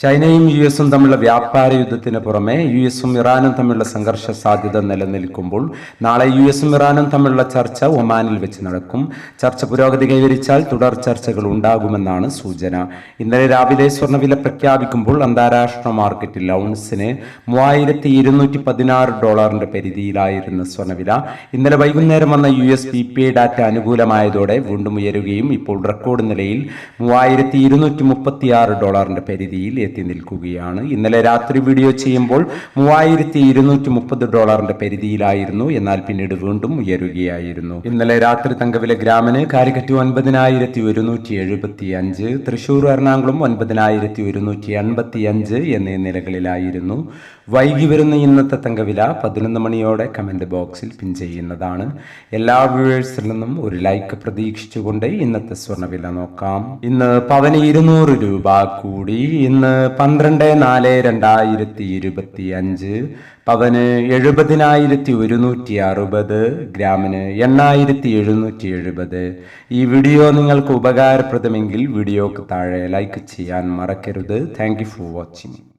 ചൈനയും യു എസും തമ്മിലുള്ള വ്യാപാര യുദ്ധത്തിന് പുറമെ യു എസും ഇറാനും തമ്മിലുള്ള സംഘർഷ സാധ്യത നിലനിൽക്കുമ്പോൾ നാളെ യു എസും ഇറാനും തമ്മിലുള്ള ചർച്ച ഒമാനിൽ വെച്ച് നടക്കും. ചർച്ച പുരോഗതി കൈവരിച്ചാൽ തുടർ ചർച്ചകൾ ഉണ്ടാകുമെന്നാണ് സൂചന. ഇന്നലെ രാവിലെ സ്വർണവില പ്രഖ്യാപിക്കുമ്പോൾ അന്താരാഷ്ട്ര മാർക്കറ്റിൽ ഔൺസിന് മൂവായിരത്തി ഇരുന്നൂറ്റി പതിനാറ് ഡോളറിന്റെ പരിധിയിലായിരുന്ന സ്വർണവില ഇന്നലെ വൈകുന്നേരം വന്ന U S P P I data അനുകൂലമായതോടെ വീണ്ടും ഉയരുകയും ഇപ്പോൾ റെക്കോർഡ് നിലയിൽ മൂവായിരത്തി ഇരുന്നൂറ്റി മുപ്പത്തിയാറ് ഡോളറിന്റെ പരിധിയിൽ എത്തി നിൽക്കുകയാണ്. ഇന്നലെ രാത്രി വീഡിയോ ചെയ്യുമ്പോൾ മൂവായിരത്തി ഇരുന്നൂറ്റി മുപ്പത് ഡോളറിന്റെ പരിധിയിലായിരുന്നു. എന്നാൽ പിന്നീട് വീണ്ടും ഉയരുകയായിരുന്നു. ഇന്നലെ രാത്രി തങ്കവില ഗ്രാമിന് കാലിക്കറ്റ് ഒൻപതിനായിരത്തി ഒരുന്നൂറ്റി എഴുപത്തി അഞ്ച് തൃശൂർ എറണാകുളം ഒൻപതിനായിരത്തി ഒരുന്നൂറ്റി എൺപത്തി അഞ്ച് എന്നീ നിലകളിലായിരുന്നു. വൈകി വരുന്ന ഇന്നത്തെ തങ്കവില പതിനൊന്ന് മണിയോടെ കമന്റ് ബോക്സിൽ പിൻ ചെയ്യുന്നതാണ്. എല്ലാ വ്യൂവേഴ്സിൽ നിന്നും ഒരു ലൈക്ക് പ്രതീക്ഷിച്ചുകൊണ്ട് ഇന്നത്തെ സ്വർണവില നോക്കാം. ഇന്ന് പവന് ഇരുന്നൂറ് രൂപ കൂടി. ഇന്ന് പന്ത്രണ്ട് നാല് രണ്ടായിരത്തി ഇരുപത്തി അഞ്ച് പവന് എഴുപതിനായിരത്തി ഒരുന്നൂറ്റി അറുപത് ഗ്രാമിന് എണ്ണായിരത്തി എഴുന്നൂറ്റി എഴുപത്. ഈ വീഡിയോ നിങ്ങൾക്ക് ഉപകാരപ്രദമെങ്കിൽ വീഡിയോക്ക് താഴെ ലൈക്ക് ചെയ്യാൻ മറക്കരുത്. Thank you for watching